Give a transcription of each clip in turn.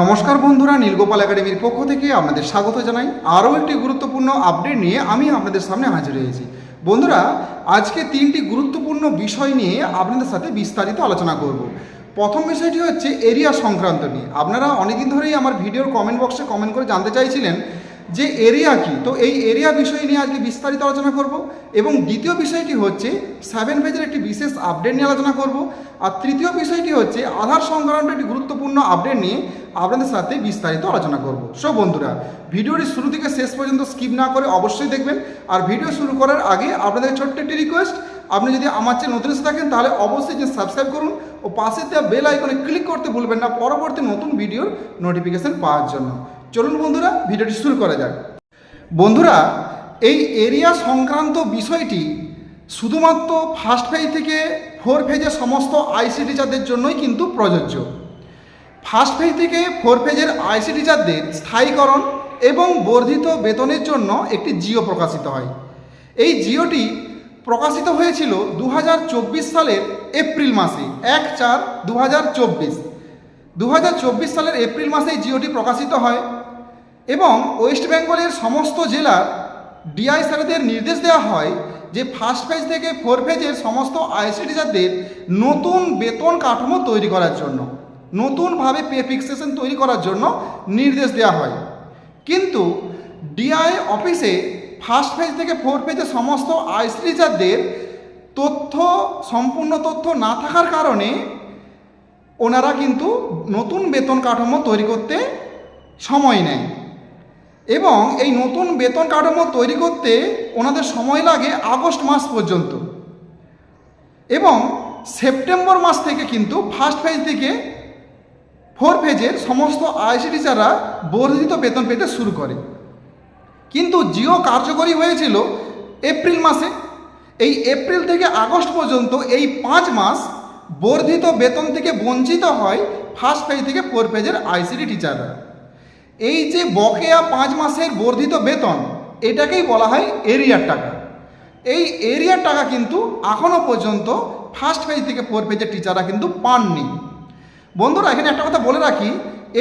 নমস্কার বন্ধুরা, নীলগোপাল একাডেমির পক্ষ থেকে আপনাদের স্বাগত জানাই। আরও একটি গুরুত্বপূর্ণ আপডেট নিয়ে আমি আপনাদের সামনে হাজির হয়েছি। বন্ধুরা, আজকে তিনটি গুরুত্বপূর্ণ বিষয় নিয়ে আপনাদের সাথে বিস্তারিত আলোচনা করব। প্রথম বিষয়টি হচ্ছে এরিয়া সংক্রান্ত নিয়ে। আপনারা অনেকদিন ধরেই আমার ভিডিওর কমেন্ট বক্সে কমেন্ট করে জানতে চাইছিলেন যে এরিয়া কি? তো এই এরিয়া বিষয় নিয়ে আজকে বিস্তারিত আলোচনা করব এবং দ্বিতীয় বিষয়টি হচ্ছে সেভেন পেজের একটি বিশেষ আপডেট নিয়ে আলোচনা করব। আর তৃতীয় বিষয়টি হচ্ছে আধার সংক্রান্ত একটি গুরুত্বপূর্ণ আপডেট নিয়ে আপনাদের সাথে বিস্তারিত আলোচনা করব। সো বন্ধুরা, ভিডিওটি শুরু থেকে শেষ পর্যন্ত স্কিপ না করে অবশ্যই দেখবেন। আর ভিডিও শুরু করার আগে আপনাদের ছোট্ট একটি রিকোয়েস্ট আপনি যদি আমার চ্যানেল নতুন এসে থাকেন, তাহলে অবশ্যই যে সাবস্ক্রাইব করুন ও পাশে দেওয়া বেল আইকনে ক্লিক করতে ভুলবেন না পরবর্তী নতুন ভিডিওর নোটিফিকেশন পাওয়ার জন্য। চলুন বন্ধুরা, ভিডিওটি শুরু করা যাক। বন্ধুরা, এই এরিয়া সংক্রান্ত বিষয়টি শুধুমাত্র ফার্স্ট ফেজ থেকে ফোর ফেজের সমস্ত আইসি টিচারদের জন্যই কিন্তু প্রযোজ্য। ফার্স্ট ফেজ থেকে ফোর ফেজের আইসি টিচারদের স্থায়ীকরণ এবং বর্ধিত বেতনের জন্য একটি জিও প্রকাশিত হয়। এই জিওটি প্রকাশিত হয়েছিল দু হাজার চব্বিশ সালের এপ্রিল মাসে, এক চার দু হাজার চব্বিশ সালের এপ্রিল মাসে এই জিওটি প্রকাশিত হয় এবং ওয়েস্ট বেঙ্গলের সমস্ত জেলার ডিআই স্যারেদের নির্দেশ দেওয়া হয় যে ফার্স্ট ফেজ থেকে ফোর ফেজের সমস্ত আইসি টিচারদের নতুন বেতন কাঠামো তৈরি করার জন্য। নতুনভাবে পে ফিক্সেশন তৈরি করার জন্য নির্দেশ দেওয়া হয়। কিন্তু ডিআই অফিসে ফার্স্ট ফেজ থেকে ফোর ফেজের সমস্ত আইসি টিচারদের তথ্য, সম্পূর্ণ তথ্য না থাকার কারণে ওনারা কিন্তু নতুন বেতন কাঠামো তৈরি করতে সময় নেয়। এবং এই নতুন বেতন কাঠামো তৈরি করতে ওনাদের সময় লাগে আগস্ট মাস পর্যন্ত। এবং সেপ্টেম্বর মাস থেকে কিন্তু ফার্স্ট ফেজ থেকে ফোর ফেজের সমস্ত আইসি টিচাররা বর্ধিত বেতন পেতে শুরু করে। কিন্তু জিও কার্যকরী হয়েছিল এপ্রিল মাসে। এই এপ্রিল থেকে আগস্ট পর্যন্ত এই পাঁচ মাস বর্ধিত বেতন থেকে বঞ্চিত হয় ফার্স্ট পেজ থেকে ফোর পেজের আইসিডি টিচাররা। এই যে বকেয়া পাঁচ মাসের বর্ধিত বেতন, এটাকেই বলা হয় এরিয়ার টাকা। এই এরিয়ার টাকা কিন্তু এখনও পর্যন্ত ফার্স্ট পেজ থেকে ফোর পেজের টিচাররা কিন্তু পাননি। বন্ধুরা, এখানে একটা কথা বলে রাখি,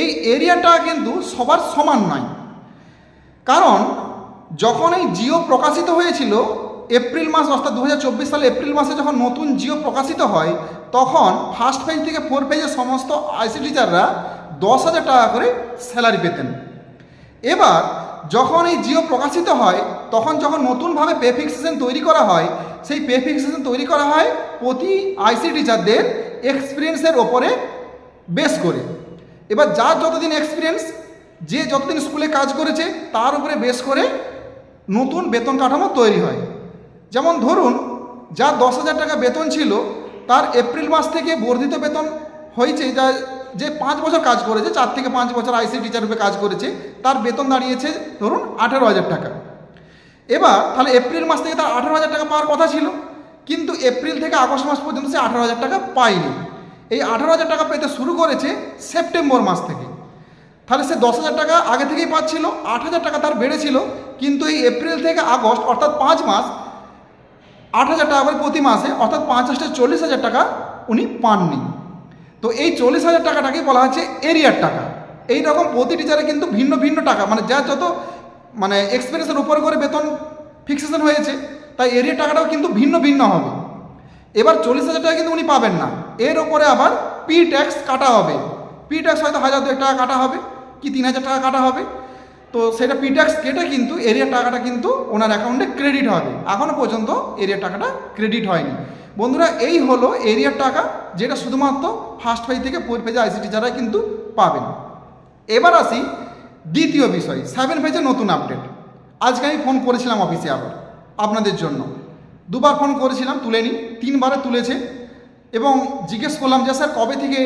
এই এরিয়াটা কিন্তু সবার সমান নয়। কারণ, যখন এই জিও প্রকাশিত হয়েছিল, এপ্রিল মাস, অর্থাৎ দু হাজার চব্বিশ সালে এপ্রিল মাসে যখন নতুন জিও প্রকাশিত হয়, তখন ফার্স্ট পেজ থেকে ফোর পেজের সমস্ত আইসি টিচাররা দশ হাজার টাকা করে স্যালারি পেতেন। এবার, যখন এই জিও প্রকাশিত হয়, তখন যখন নতুনভাবে পে ফিক্সেশন তৈরি করা হয়, সেই পে ফিক্সেশন তৈরি করা হয় প্রতি আইসি টিচারদের এক্সপিরিয়েন্সের ওপরে বেস করে। এবার যার যতদিন এক্সপিরিয়েন্স যে যতদিন স্কুলে কাজ করেছে, তার উপরে বেস করে নতুন বেতন কাঠামো তৈরি হয়। যেমন ধরুন, যার দশ হাজার টাকা বেতন ছিল, তার এপ্রিল মাস থেকে বর্ধিত বেতন হয়েছে, যা, যে পাঁচ বছর কাজ করেছে, চার থেকে পাঁচ বছর আইসি টিচার রূপে কাজ করেছে, তার বেতন দাঁড়িয়েছে ধরুন আঠেরো হাজার টাকা। এবার তাহলে এপ্রিল মাস থেকে তার আঠেরো হাজার টাকা পাওয়ার কথা ছিল, কিন্তু এপ্রিল থেকে আগস্ট মাস পর্যন্ত সে আঠারো হাজার টাকা পায়নি। এই আঠারো হাজার টাকা পেতে শুরু করেছে সেপ্টেম্বর মাস থেকে। তাহলে সে দশ হাজার টাকা আগে থেকেই পাচ্ছিল, আট হাজার টাকা তার বেড়েছিল, কিন্তু এই এপ্রিল থেকে আগস্ট, অর্থাৎ পাঁচ মাস, আট হাজার টাকা করে প্রতি মাসে, অর্থাৎ পাঁচ হাজার চল্লিশ হাজার টাকা উনি পাননি। তো এই চল্লিশ হাজার টাকাটাকেই বলা হচ্ছে এরিয়ার টাকা। এই রকম প্রতি টিচারে কিন্তু ভিন্ন ভিন্ন টাকা মানে যার যত মানে এক্সপিরিয়েন্সের উপর করে বেতন ফিক্সেশন হয়েছে, তাই এরিয়ার টাকাটাও কিন্তু ভিন্ন ভিন্ন হবে। এবার চল্লিশ হাজার টাকা কিন্তু উনি পাবেন না। এর ওপরে আবার পি ট্যাক্স কাটা হবে। পি ট্যাক্স হয়তো হাজার দুয়েক টাকা কাটা হবে, কি তিন হাজার টাকা কাটা হবে। তো সেটা পি ট্যাক্স কেটে কিন্তু এরিয়ার টাকাটা কিন্তু ওনার অ্যাকাউন্টে ক্রেডিট হবে। এখনও পর্যন্ত এরিয়ার টাকাটা ক্রেডিট হয়নি। বন্ধুরা, এই হলো এরিয়ার টাকা যেটা শুধুমাত্র ফার্স্ট পেজ থেকে ফোর পেজে আইসিটি যারা কিন্তু পাবেন। এবার আসি দ্বিতীয় বিষয় সেভেন পেজের নতুন আপডেট আজকে আমি ফোন করেছিলাম অফিসে আবার, আপনাদের জন্য। দুবার ফোন করেছিলাম, তুলেনি, তিনবারে তুলেছে এবং জিজ্ঞেস করলাম যে, স্যার, কবে থেকে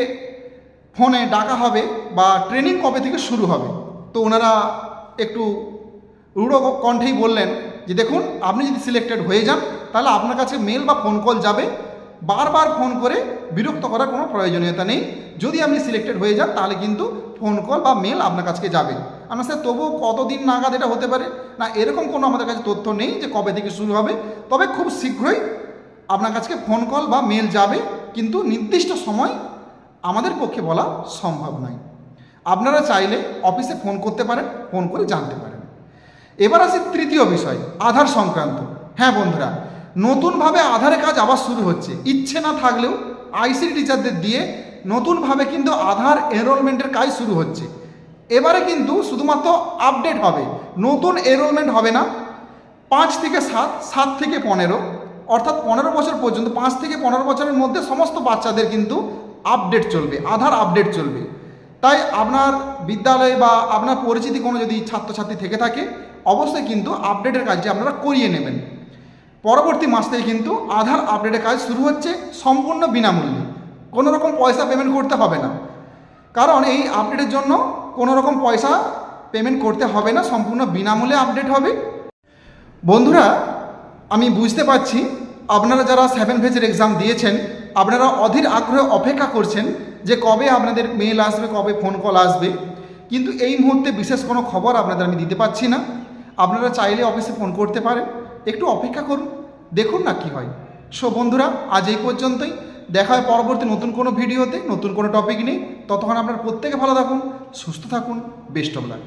ফোনে ডাকা হবে বা ট্রেনিং কবে থেকে শুরু হবে? তো ওনারা একটু রূঢ় কণ্ঠেই বললেন যে, দেখুন, আপনি যদি সিলেক্টেড হয়ে যান, তাহলে আপনার কাছে মেল বা ফোন কল যাবে। বারবার ফোন করে বিরক্ত করার কোনো প্রয়োজনীয়তা নেই। যদি আপনি সিলেক্টেড হয়ে যান, তাহলে কিন্তু ফোন কল বা মেল আপনার কাছে যাবে। আমরা স্যার, তবুও কতদিন নাগাদ এটা হতে পারে? না, এরকম কোনো আমাদের কাছে তথ্য নেই যে কবে থেকে শুরু হবে। তবে খুব শীঘ্রই আপনার কাছে ফোন কল বা মেল যাবে, কিন্তু নির্দিষ্ট সময় আমাদের পক্ষে বলা সম্ভব নয়। আপনারা চাইলে অফিসে ফোন করতে পারেন ফোন করে জানতে পারেন। এবার আসি তৃতীয় বিষয়, আধার সংক্রান্ত। হ্যাঁ বন্ধুরা, নতুনভাবে আধারের কাজ আবার শুরু হচ্ছে। ইচ্ছে না থাকলেও আইসিডি টিচারদের দিয়ে নতুনভাবে কিন্তু আধার এনরোলমেন্টের কাজ শুরু হচ্ছে। এবারে কিন্তু শুধুমাত্র আপডেট হবে। নতুন এনরোলমেন্ট হবে না, পাঁচ থেকে সাত সাত থেকে পনেরো, অর্থাৎ পনেরো বছর পর্যন্ত, পাঁচ থেকে পনেরো বছরের মধ্যে সমস্ত বাচ্চাদের কিন্তু আপডেট চলবে, আধার আপডেট চলবে। তাই আপনার বিদ্যালয়ে বা আপনার পরিচিতি কোনো যদি ছাত্রছাত্রী থেকে থাকে, অবশ্যই কিন্তু আপডেটের কাজটি আপনারা করিয়ে নেবেন। পরবর্তী মাস থেকে কিন্তু আধার আপডেটের কাজ শুরু হচ্ছে সম্পূর্ণ বিনামূল্যে। কোনো রকম পয়সা পেমেন্ট করতে হবে না। কারণ এই আপডেটের জন্য কোনো রকম পয়সা পেমেন্ট করতে হবে না, সম্পূর্ণ বিনামূল্যে আপডেট হবে। বন্ধুরা, আমি বুঝতে পারছি, আপনারা যারা সেভেন ফেজের এক্সাম দিয়েছেন, আপনারা অধীর আগ্রহে অপেক্ষা করছেন যে কবে আপনাদের মেল আসবে, কবে ফোন কল আসবে। কিন্তু এই মুহূর্তে বিশেষ কোনো খবর আপনাদের আমি দিতে পারছি না। আপনারা চাইলে অফিসে ফোন করতে পারেন। একটু অপেক্ষা করুন, দেখুন না কি হয়। সো বন্ধুরা, আজ এই পর্যন্তই। দেখা হয় পরবর্তী নতুন কোনো ভিডিওতে, নতুন কোনো টপিক নেই ততক্ষণ আপনার প্রত্যেকে ভালো থাকুন, সুস্থ থাকুন বেস্ট অব লাক